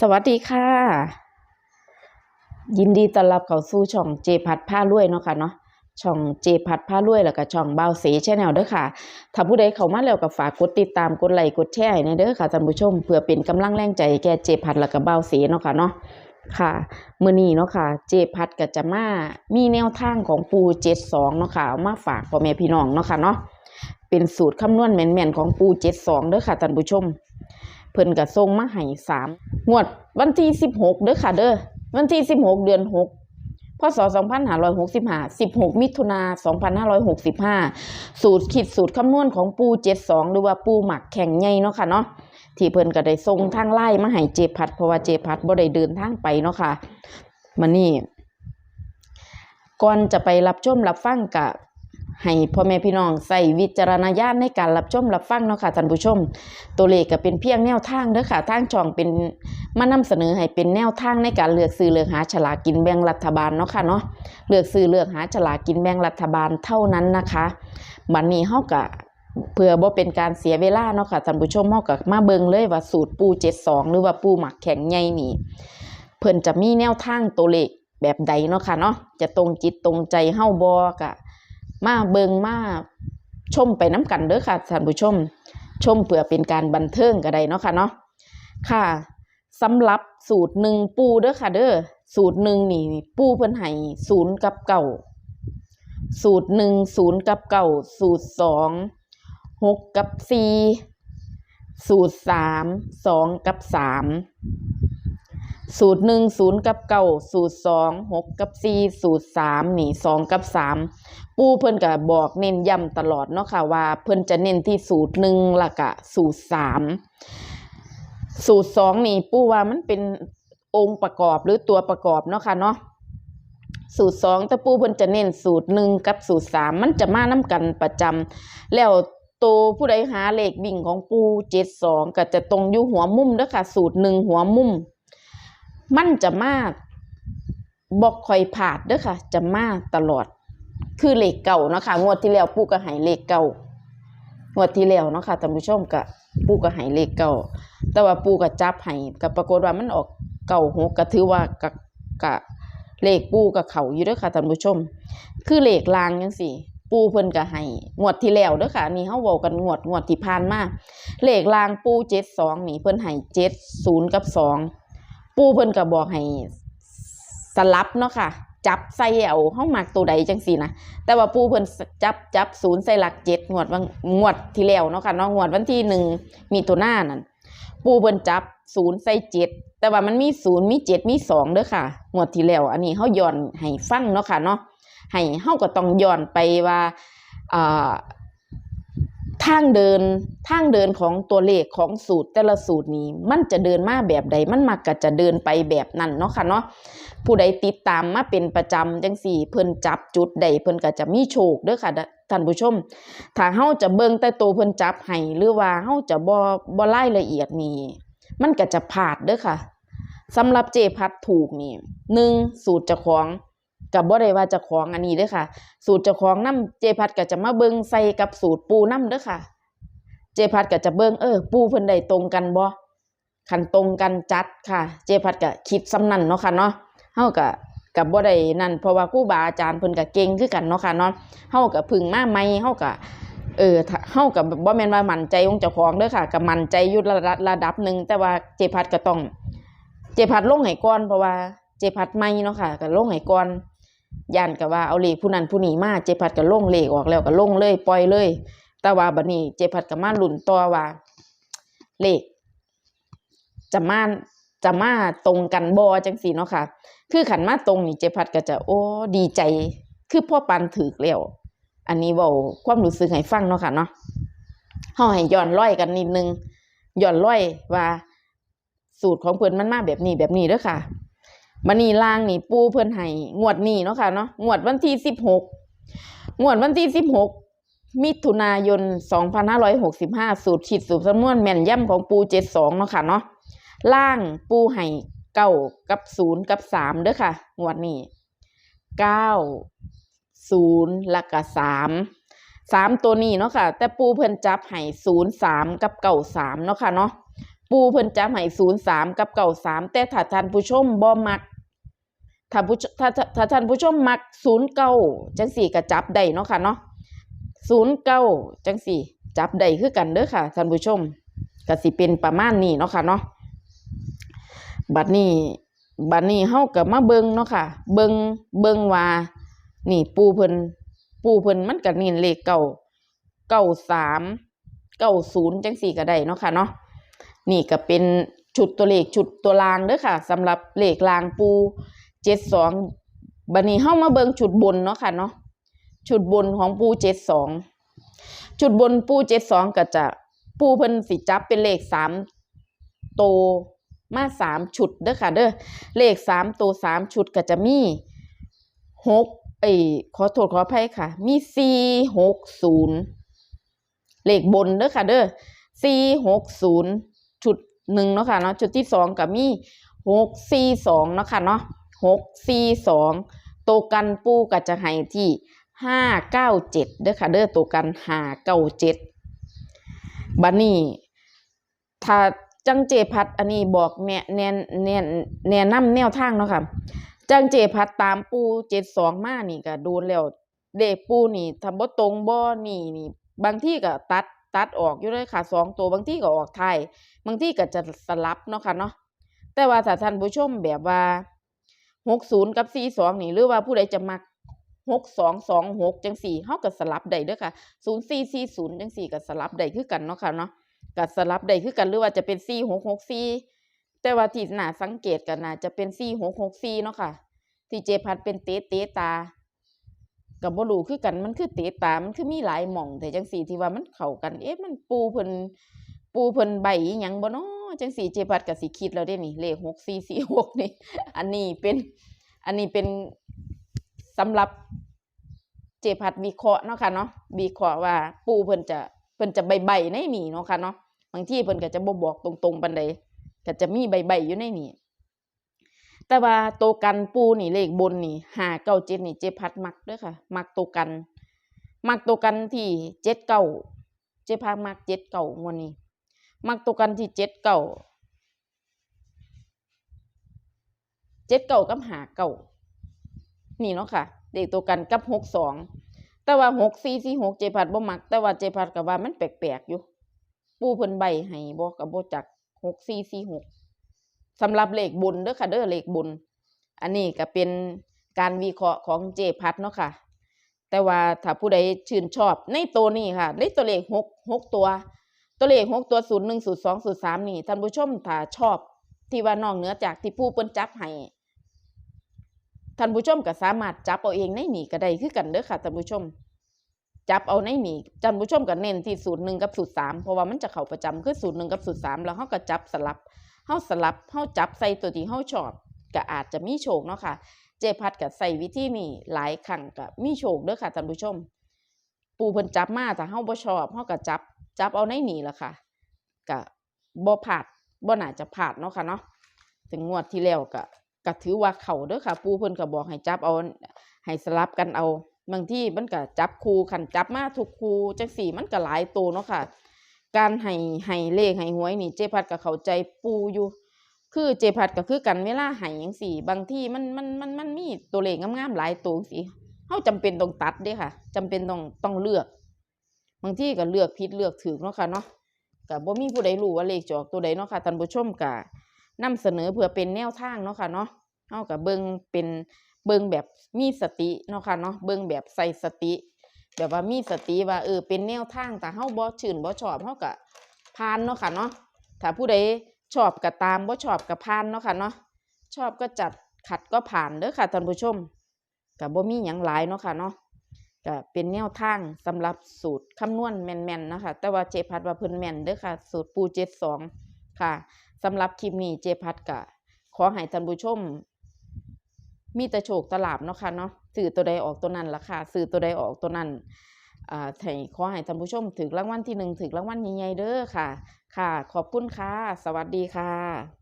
สวัสดีค่ะ ยินดีต้อนรับเข้าสู่ช่องเจพัดผ้ารวยเนาะค่ะเนาะช่องเจพัดผ้ารวยแล้วก็ช่องเบาเสชแนลเด้อค่ะ ถ้าผู้ใดเข้ามาแล้วก็ฝากกดติดตามกดไลค์กดแชร์ให้ในเด้อค่ะท่านผู้ชมเพื่อเป็นกำลังแรงใจแก่เจพัดแล้วก็เบาเสเนาะค่ะเนาะค่ะมื้อนี้เนาะค่ะ เจพัดก็จะมามีแนวทางของปู72เนาะค่ะเอามาฝากพ่อแม่พี่น้องเนาะค่ะเนาะ เป็นสูตรคำนวณแม่นๆของปู72เด้อค่ะท่านผู้ชม เพิ่นก็ส่งมาให้สามงวดวันที่สิบหกเด้อค่ะเด้อวันที่สิบหกเดือนหกพศสองพันห้าร้อยหกสิบห้าสิบหกมิถุนาสองพันห้าร้อยหกสิบห้าสูตรคิดสูตรคำนวณของปูเจ็ดสองหรือว่าปูหมักแข่งใหญ่เนาะค่ะเนาะที่เพิ่นก็ได้ส่งทางไล่มาให้เจพัดเพราะว่าเจพัดบ่ได้เดินทางไปเนาะค่ะมานี่ก่อนจะไปรับชมรับฟังกะ ให้พ่อแม่พี่น้องใส่วิจารณญาณในการรับชมรับฟังเนาะค่ะท่านผู้ชม ตัวเลขก็เป็นเพียงแนวทางเด้อค่ะทางช่องเป็นมานำเสนอให้เป็นแนวทางในการเลือกซื้อเลือกหาฉลากกินแบ่งรัฐบาลเนาะค่ะเนาะเลือกซื้อเลือกหาฉลากกินแบ่งรัฐบาลเท่านั้นนะคะบัดนนี้เฮาก็เพื่อบ่เป็นการเสียเวลาเนาะค่ะท่านผู้ชมเฮาก็มาเบิ่งเลยว่าสูตรปู72หรือว่าปูหมักแข็งใหญ่นี่เพิ่นจะมีแนวทางตัวเลขแบบใดเนาะค่ะเนาะจะตรงจิตตรงใจเฮาบ่ก็ มาเบิงมาชมไปน้ำกันเด้อค่ะท่านผู้ชม ชมเพื่อเป็นการบันเทิงก็ได้เนาะค่ะเนาะค่ะสำหรับสูตรหนึ่งปูเด้อค่ะเด้อสูตรหนึ่งนี่ปูเพิ่นให้ศูนย์กับเก่าสูตรหนึ่งศูนย์กับเก่าสูตรสองหกกับสี่สูตรสามสองกับสาม สูตรหนึ่งศูนย์กับเก่าสูตรสองหกกับสี่สูตรสามนี่สองกับสามปูเพิ่นก็บอกเน้นย้ำตลอดเนาะค่ะว่าเพิ่นจะเน้นที่สูตรหนึ่งละก็สูตรสามสูตรสองนี่ปูว่ามันเป็นองค์ประกอบหรือตัวประกอบเนาะค่ะเนาะสูตรสองแต่ปูเพิ่นจะเน้นสูตรหนึ่งกับสูตรสามมันจะมาน้กันประจำแล้วโตวผู้ใดหาเลขวิ่งของปูเจ็ดสองก็จะตรงอยู่หัวมุมเด้อค่ะ สูตรหนึ่งหัวมุม มันจะมาบอกคอยผาดเด้อค่ะ จะมาตลอด คือเหลขเก่าเนาะค่ะงวดที่แล้วปูก็ให้เหลขเก่างวดที่แล้วเนาะค่ะท่านผู้ชมก็ปู่ก็ให้เหลขเก่า แต่ว่าปู่ก็จับให้ก็ปรากฏว่ามันออกเก่าหกก็ถือว่าก็ก็เลขปู่ก็เขาอยู่ด้อค่ะท่านผู้ชม คือเลขลางจังซี่ ปูเพิ่นก็ให้งวดที่แล้วเด้อค่ะนี่เฮาเว้ากันงวดงวดที่ผ่านมาเลขลางปู่72นี่เพิ่นให้70กับ2 ปูเพิ่นก็บอกให้สลับเนาะค่ะ จับใส่เอาเฮามักตัวใดจังซี่นะแต่ว่าปูเพิ่นจับจับศูนย์ใส่หลักเจ็ดงวดวันงวดที่แล้วเนาะค่ะเนาะงวดวันที่หนึ่งมีตัวหน้านั่นปูเพิ่นจับศูนย์ใส่เจ็ดแต่ว่ามันมีศูนย์มีเจ็ดมีสองเด้อค่ะ งวดที่แล้วอันนี้เฮาย้อนให้ฟังเนาะค่ะเนาะให้เฮาก็ต้องย้อนไปว่าอ่า ทางเดินทางเดินของตัวเลขของสูตรแต่ละสูตรนี้ มันจะเดินมาแบบใดมันมักก็จะเดินไปแบบนั้นเนาะค่ะเนาะผู้ใดติดตามมาเป็นประจำจังสี่ เพิ่นจับจุดใดเพิ่นก็จะมีโชคเด้อค่ะท่านผู้ชม ถ้าเฮาจะเบิ่งแต่ตัวเพิ่นจับให้หรือว่าเฮาจะบ่บ่รายละเอียดนี่มันก็จะพลาดเด้อค่ะสำหรับเจพัดถูกนี่หนึ่งสูตรเจ้าของ กับบ่ได้ว่าเจ้าของอันนี้เด้อค่ะ สูตรเจ้าของนํเจพัดก็จะมาเบิ่งใส่กับสูตรปูนํเด้อค่ะ เจพัดก็จะเบิ่งเออ ปูเพิ่นได้ตรงกันบ่คันตรงกันจัดค่ะ เจพัดก็คิดซ้ำนั่นเนาะค่ะเนาะเฮาก็กับบ่ได้นั่นเพราะว่าครูบาอาจารย์เพิ่นก็เก่งคือกันเนาะค่ะเนาะเฮาก็พึ่งมาใหม่เฮาก็เออถ้าเฮาก็บ่แม่นว่ามั่นใจของเจ้าของเด้อค่ะก็มั่นใจอยู่ระดับระดับหนึ่งแต่ว่าเจพัดก็ต้อง เจพัดลงให้ก่อนเพราะว่าเจพัดใหม่เนาะค่ะก็ลงให้ก่อน ย่านก็ว่าเอาเลขผู้นั้นผู้นี้มาเจพัดก็ลงเลขออกแล้วก็ลงเลยปล่อยเลย แต่ว่าบัดนี้เจพัดก็มาหลุนต่อว่าเลขจะมาจะมาตรงกันบ่จังซี่เนาะค่ะ คือขันมาตรงนี่เจพัดก็จะโอ้ดีใจ คือพ่อปันถือแล้วอันนี้เว้าความรู้สึกให้ฟังเนาะค่ะเนาะเฮาให้ย้อนร้อยกันนิดนึงย้อนร้อยว่า สูตรของเพิ่นมันมาแบบนี้แบบนี้เด้อค่ะ บัดนี้ล่างนี่ปูเพิ่นให้งวดนี้เนาะค่ะเนาะงวดวันที่16งวดวันที่16มิถุนายน2565สูตรคิดสูตรสำนวนแม่นย่ำของปู72เนาะค่ะเนาะล่างปูให้เก้ากับศูนย์กับสามเด้อค่ะ งวดนี้เก้าศูนย์แล้วก็สามสามตัวนี้เนาะค่ะ แต่ปูเพิ่นจับให้ศูนย์สามกับเก่าสามเนาะค่ะเนาะ ปูเพิ่นจับให้ศูนย์สามกับเก่าสามแต่ถ้าท่านผู้ชมบ่มักถ้าผู้ถ้าถ้าท่านผู้ชมมักศูนย์เก้าจังสี่ก็จับได้เนาะค่ะเนาะศูนย์เก้าจังสี่จับได้คือกันเด้อค่ะท่านผู้ชมก็สิเป็นประมาณนี้เนาะค่ะเนาะบัดนี้บัดนี้เฮาก็มาเบิงเนาะค่ะ เบิงเบิงว่านี่ปูเพิ่นปูเพิ่นมันก็นี่เลขเก้าเก้าสามเก้าศูนย์จังสี่ก็ได้เนาะค่ะเนาะ นี่ก็เป็นชุดตัวเลขชุดตัวรางเด้อค่ะสำหรับเลขรางปูเจ็ดสองบัดนี้เฮามาเบิงชุดบนเนาะค่ะเนาะชุดบนของปูเจ็ดสองชุดบนปูเจ็ดสองก็จะปูเพิ่นสิจับเป็นเลขสามโตวมาสามชุดเด้อค่ะเด้อเลขสามตัวสามชุดก็จะมีหกเอ้ขอโทษขออภัยค่ะ มีสี่หกศูนย์เลขบนเด้อค่ะเด้อสี่หกศูนย์ หนึ่งเนาะค่ะเนาะชุดที่สองก็มีหกสี่สองเนาะค่ะเนาะหกสี่สองตัวกันปูก็จะให้ที่ห้าเก้าเจ็ดเด้อค่ะเด้อตัวกันห้าเก้าเจ็ดบัดนี้ถ้าจังเจพัดอันนี้บอกแนะแนแนแนะนำแนวทางเนาะค่ะจังเจพัดตามปูเจ็ดสองมานี่ก็โดนแล้วเด็กปูนี่ทำบ่ตรงบ่นี่นี่บางที่ก็ตัด ตัดออกอยู่เลยค่ะสองตัวบางที่ก็ออกไทยบางที่ก็จะสลับเนาะค่ะเนาะแต่ว่าถ้าท่านผู้ชมแบบว่าหกศูนย์กับสี่สองนี่หรือว่าผู้ใดจะมักหกสองสองหกจังสี่เฮาก็สลับได้ด้อค่ะศูนย์สี่สี่ศูนย์จังสี่ก็สลับได้คือกันเนาะค่ะเนาะก็สลับได้คือกันหรือว่าจะเป็นสี่หกหกสี่แต่ว่าที่น่าสังเกตกันน่าจะเป็นสี่หกหกสี่เนาะค่ะที่เจพัดเป็นเตะเตะตา กับบ่รู้คือกันมันคือเตะตามันคือมีหลายหม่องแต่จังสีที่ว่ามันเข้ากัน เอ๊ะมันปูเพิ่นปูเพิ่นใบอิหยังบ่เนาะจังสีเจพัดก็สิคิดแล้วเด้นี่เลขหกสี่สี่หกนี่อันนี้เป็นอันนี้เป็นสำหรับเจพัดวิเคราะห์เนาะค่ะเนาะวิเคราะห์ว่าปูเพิ่นจะเพิ่นจะใบใบในนี่เนาะค่ะเนาะบางทีเพิ่นก็จะบ่บอกตรงๆปานใดก็จะมีใบใบอยู่ในนี่ แต่ว่าโตวกันปูนี่เลขบนนี่หาเก้าเจ็ดนี่เจพัดมักด้อค่ะ มักโตวกัน มักโตวกันที่เจ็ดเก้าเจพัดมักเจ็ดเก้างวดนี้ มักโตวกันที่เจ็ดเก้าเจ็ดเก้ากับหาเก้านี่เนาะค่ะเลขตัวกันกับหกสองแต่ว่าหกสี่สี่หกเจพัดบ่มัก แต่ว่าเจพัดกับว่ามันแปลกๆอยู่ ปูเพิ่นใบให้บ่กับบ่จักหกสี่สี่หก สำหรับเลขบุญเด้อค่ะเด้อเลขบุญอันนี้ก็เป็นการวิเคราะห์ของเจพัดเนาะค่ะ แต่ว่าถ้าผู้ใดชื่นชอบในตัวนี้ค่ะในตัวเลขหกหกตัว ตัวเลขหกตัวศูนย์หนึ่งศูนย์สองศูนย์สามนี่ท่านผู้ชมถ้าชอบที่ว่านอกเหนือจากที่ผู้เปิ้นจับให้ท่านผู้ชมก็สามารถจับเอาเองในหนี่ก็ได้คือกันเด้อค่ะท่านผู้ชม จับเอาในหนี่ท่านผู้ชมก็เน้นที่สูตรหนึ่งกับสูตรสามเพราะว่ามันจะเข้าประจำคือสูตรหนึ่งกับสูตรสามแล้วเขาก็จับสลับ เขาสลับเขาจับใส่ตัวที่เขาชอบก็อาจจะมีโชคเนาะค่ะ เจพัดกับใส่วิธีนี้หลายครั้งก็มีโชคเด้อค่ะท่านผู้ชม ปูเพิ่นจับมาแต่เฮาบ่ชอบเฮาก็จับจับเอาในนี่ละค่ะก็บ่พลาดบ่น่าจะพลาดเนาะค่ะเนาะถึงงวดที่แล้วก็ก็ถือว่าเข้าเด้อค่ะ ปูเพิ่นก็บอกให้จับเอาให้สลับกันเอาบางที่มันก็จับคู่คันจับมาทุกคู่จังสี่มันก็หลายตัวเนาะค่ะ การให้ให้เลขให้หวยนี่เจพัดก็เขาใจปูอยู่ คือเจพัดก็คือกันเวลาให้จังสี่ บางที่มันมันมันมันมีตัวเลขงามๆหลายตัวจังซี่เฮาจำเป็นต้องตัดเด้ค่ะจำเป็นต้องต้องเลือก บางที่ก็เลือกผิดเลือกถูกเนาะค่ะเนาะก็บ่มีผู้ใดรู้ว่าเลขจอกตัวใดเนาะค่ะท่านผู้ชมก็นำเสนอเพื่อเป็นแนวทางเนาะค่ะเนาะเฮาก็เบิ่งเป็นเบิ่งแบบมีสติเนาะค่ะเนาะเบิ่งแบบใส่สติ แบบว่ามีสติว่าเออเป็นแนวทางแต่เฮาบ่ชื่นบ่ชอบเฮาก็ผ่านเนาะค่ะเนาะถ้าผู้ใดชอบก็ตามบ่ชอบก็ผ่านเนาะค่ะเนาะชอบก็จัดขัดก็ผ่านเด้อค่ะท่านผู้ชมก็บ่มีหยังหลายเนาะค่ะเนาะก็เป็นแนวทางสำหรับสูตรคำนวณแม่นๆนะคะแต่ว่าเจพัดว่าเพิ่นแม่นเด้อค่ะ สูตรปู72ค่ะสำหรับคลิปนี้เจพัดก็ขอให้ท่านผู้ชม มีแต่โชคตลาบเนาะค่ะเนาะ สื่อตัวใดออกตัวนั้นราค่ะสื่อตัวใดออกตัวนั้นอ่าให้ขอให้ท่านผู้ชมถึงรางวัลที่หนึ่งถึงรางวัลใหญ่ๆเด้อค่ะ ค่ะ ขอบคุณค่ะ สวัสดีค่ะ